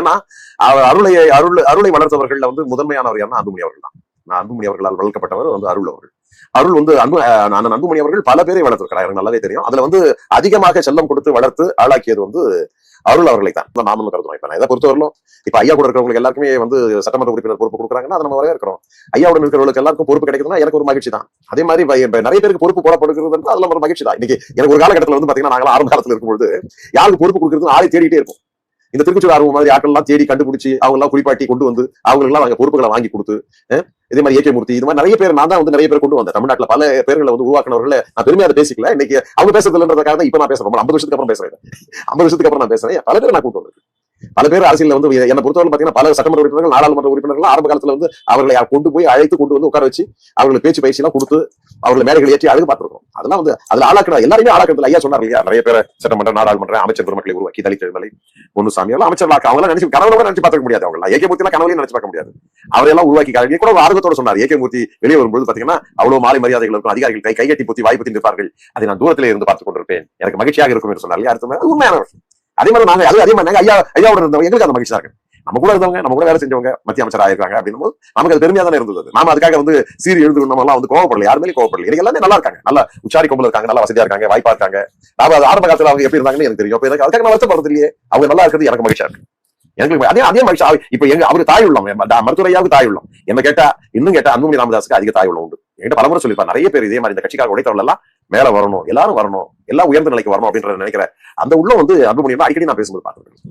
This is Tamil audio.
ஏன்னா அவர் அருளை அருள் அருளை வளர்த்தவர்கள் வந்து முதன்மையானவர் யாருன்னா அன்புமணி அவர்கள் தான். நான் அன்புமணி அவர்களால் வளர்க்கப்பட்டவர் வந்து அருள் அவர்கள். அருள் வந்து அன்பு நான் அன்புமணி அவர்கள் பல பேரை வளர்த்திருக்கிறார். எனக்கு நல்லாவே தெரியும். அதுல வந்து அதிகமாக செல்லம் கொடுத்து வளர்த்து ஆளாக்கியது வந்து அருள் அவர்களை தான். இதை நாமளும் கருதுறோம் இப்ப நான் இதை பொறுத்தவரையிலும் இப்ப ஐயா கூட இருக்கிறவங்களுக்கு எல்லாருக்குமே வந்து சட்டமன்ற உறுப்பினர் பொறுப்பு கொடுக்குறாங்கன்னா அதை நம்ம வரவேற்கிறோம் ஐயாவுடன் இருக்கிறவங்களுக்கு எல்லாருக்கும் பொறுப்பு கிடைக்குதுன்னா எனக்கு ஒரு மகிழ்ச்சி தான். அதே மாதிரி நிறைய பேருக்கு பொறுப்பு போடப்படுகிறது வந்து அதுல ஒரு மகிழ்ச்சி தான். இன்னைக்கு எனக்கு ஒரு காலகட்டத்தில் வந்து பாத்தீங்கன்னா நாங்களும் ஆரம்ப காலத்துல இருக்கும்போது யாருக்கு பொறுப்பு கொடுக்குறது ஆளை தேடிட்டே இருக்கும் இந்த திருக்குச்சூர் ஆர்வம் மாதிரி ஆட்கள் எல்லாம் தேடி கண்டுபிடிச்சு அவங்க எல்லாம் கொண்டு வந்து அவங்களுக்கு எல்லாம் பொறுப்புகளை வாங்கி கொடுத்து இதே மாதிரி ஏகே மூர்த்தி இது மாதிரி நிறைய பேர் நான் தான் வந்து நிறைய பேர் கொண்டு வந்தேன். தமிழ்நாட்டில் பல பேர்களை வந்து உருவாக்கினவர்கள் நான் பெருமையாக அதை பேசிக்கல. இன்னைக்கு அவங்க பேசுறதுன்றதுக்காக தான் இப்ப நான் பேசுறேன். ரொம்ப ஐம்பது வருஷத்துக்கு அப்புறம் பேசுறேன் ஐம்பது வருஷத்துக்கு அப்புறம் நான் பேசுறேன். பல பேர் நான் கூட்டு வந்திருக்கேன். பல பேர் அரசியல் வந்து என்ன பொறுத்தவரை பாத்தீங்கன்னா பல சட்டமன்ற உறுப்பினர்கள் நாடாளுமன்ற உறுப்பினர்கள் ஆரம்ப காலத்துல வந்து அவர்களை கொண்டு போய் அழைத்து கொண்டு வந்து உட்கார வச்சு அவர்களுக்கு பேச்சு பயிற்சி எல்லாம் கொடுத்து அவர்களை மேடைகள் ஏற்றி அழகு பார்த்துருக்கோம். அதெல்லாம் வந்து அதுல ஆளாக்கிற எல்லாருமே ஆளாக்கிறது ஐயா சொன்னார் இல்லையா? நிறைய பேர் சட்டமன்ற நாடாளுமன்ற அமைச்சர் பெருமக்களை உருவாக்கி தலித் எழுமலை பொன்னுசாமி எல்லாம் அமைச்சர் அவங்க எல்லாம் நினைச்சு கனவுல கூட நினைச்சு பார்க்க முடியாது அவங்க ஏகே மூர்த்தி கனவுலையும் நினைச்சு பார்க்க முடியாது. அவரெல்லாம் உருவாக்கி காரணம் கூட ஒரு ஆர்வத்தோட சொன்னார். ஏகே மூர்த்தி வெளியே வரும்போது பாத்தீங்கன்னா அவ்வளவு மாலை மரியாதைகள் இருக்கும் அதிகாரிகள் கை கைகட்டி பொத்தி வாய்ப்பு நிற்பார்கள் அதை நான் தூரத்திலே இருந்து பார்த்துக் கொண்டிருப்பேன். எனக்கு மகிழ்ச்சியாக இருக்கும் என்று சொன்னார் இல்லையா? அடுத்த உண்மையான விஷயம். அதே மாதிரி நாங்க அது அதே மாதிரி நாங்க ஐயா ஐயாவோட இருந்தவங்க எங்களுக்கு அந்த மகிழ்ச்சியா இருக்கு. நம்ம கூட இருந்தவங்க நம்ம கூட வேலை செஞ்சவங்க மத்திய அமைச்சர் ஆயிருக்காங்க அப்படின்னும் போது நமக்கு அது பெருமையா தானே இருந்தது. நாம அதுக்காக வந்து சீரி எழுது நம்ம எல்லாம் வந்து கோவப்படல யாருமே கோவப்படல. எனக்கு எல்லாமே நல்லா இருக்காங்க. நல்லா உச்சாரி கும்பல் இருக்காங்க நல்லா வசதியா இருக்காங்க வாய்ப்பா இருக்காங்க நாம அது ஆரம்ப காலத்துல அவங்க எப்படி இருந்தாங்கன்னு எனக்கு தெரியும். அப்ப எனக்கு அதுக்காக நான் வருத்தப்படுறது இல்லையே அவங்க நல்லா இருக்கிறது எனக்கு மகிழ்ச்சியா இருக்கு. எனக்கு அதே அதே மகிழ்ச்சி. இப்ப எங்க அவரு தாய் உள்ளம். மருத்துவரையாவுக்கு தாய் உள்ளம். என்ன கேட்டா இன்னும் கேட்டா அன்புமணி ராமதாஸுக்கு அதிக தாய் உள்ளம் உண்டு. என்கிட்ட பலமுறை சொல்லியிருப்பார். நிறைய பேர் இதே மாதிரி இந்த கட்சிக்காக உழைத்தவர்கள் எல்லாம் மேல வரணும் எல்லாரும் வரணும் எல்லாம் உயர்ந்த நிலைக்கு வரணும் அப்படின்ற நினைக்கிற அந்த உள்ள வந்து அன்புமணி அடிக்கடி நான் பேசும்போது பார்த்துருக்கேன்.